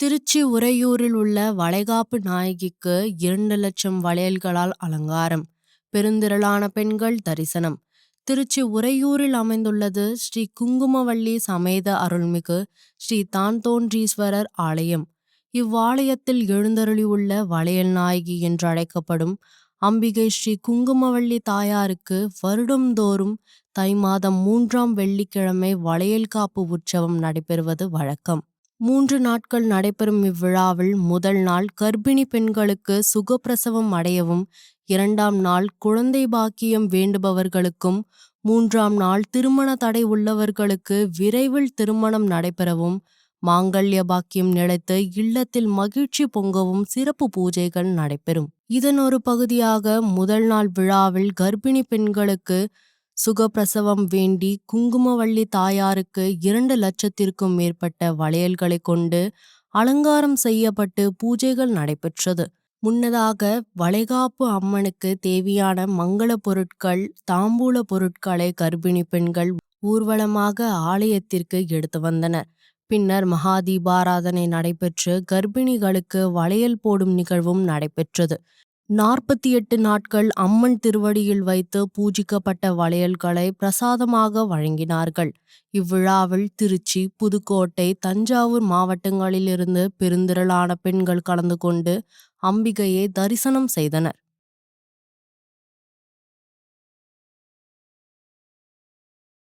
திருச்சி உறையூரில் உள்ள வளைகாப்பு நாயகிக்கு இரண்டு லட்சம் வளையல்களால் அலங்காரம். பெருந்திரளான பெண்கள் தரிசனம். திருச்சி உறையூரில் அமைந்துள்ளது ஸ்ரீ குங்குமவள்ளி சமேத அருள்மிகு ஸ்ரீ தான்தோன்றீஸ்வரர் ஆலயம். இவ்வாலயத்தில் எழுந்தருளியுள்ள வளையல் நாயகி என்று அழைக்கப்படும் அம்பிகை ஸ்ரீ குங்குமவள்ளி தாயாருக்கு வருடம்தோறும் தை மாதம் மூன்றாம் வெள்ளிக்கிழமை வளையல் காப்பு உற்சவம் நடைபெறுவது வழக்கம். மூன்று நாட்கள் நடைபெறும் இவ்விழாவில் முதல் நாள் கர்ப்பிணி பெண்களுக்கு சுகப்பிரசவம் அடையவும் இரண்டாம் நாள் குழந்தை பாக்கியம் வேண்டுபவர்களுக்கும் மூன்றாம் நாள் திருமண தடை உள்ளவர்களுக்கு விரைவில் திருமணம் நடைபெறவும் மாங்கல்ய பாக்கியம் நிலைத்து இல்லத்தில் மகிழ்ச்சி பொங்கவும் சிறப்பு பூஜைகள் நடைபெறும். இதன் ஒரு பகுதியாக முதல் நாள் விழாவில் கர்ப்பிணி பெண்களுக்கு சுகப்பிரசவம் வேண்டி குங்குமவள்ளி தாயாருக்கு இரண்டு லட்சத்திற்கும் மேற்பட்ட வளையல்களை கொண்டு அலங்காரம் செய்யப்பட்டு பூஜைகள் நடைபெற்றது. முன்னதாக வளைகாப்பு அம்மனுக்கு தேவையான மங்கள பொருட்கள் தாம்பூல பொருட்களை கர்ப்பிணி பெண்கள் ஊர்வலமாக ஆலயத்திற்கு எடுத்து வந்தனர் பின்னர் மகா தீபாராதனை நடைபெற்று கர்ப்பிணிகளுக்கு வளையல் போடும் நிகழ்வும் நடைபெற்றது. நாற்பத்தி எட்டு நாட்கள் அம்மன் திருவடியில் வைத்து பூஜிக்கப்பட்ட வளையல்களை பிரசாதமாக வழங்கினார்கள். இவ்விழாவில் திருச்சி புதுக்கோட்டை தஞ்சாவூர் மாவட்டங்களிலிருந்து பெருந்திரளான பெண்கள் கலந்து கொண்டு அம்பிகையை தரிசனம் செய்தனர்.